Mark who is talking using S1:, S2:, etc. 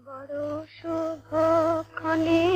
S1: বড় শুভ ক্ষণে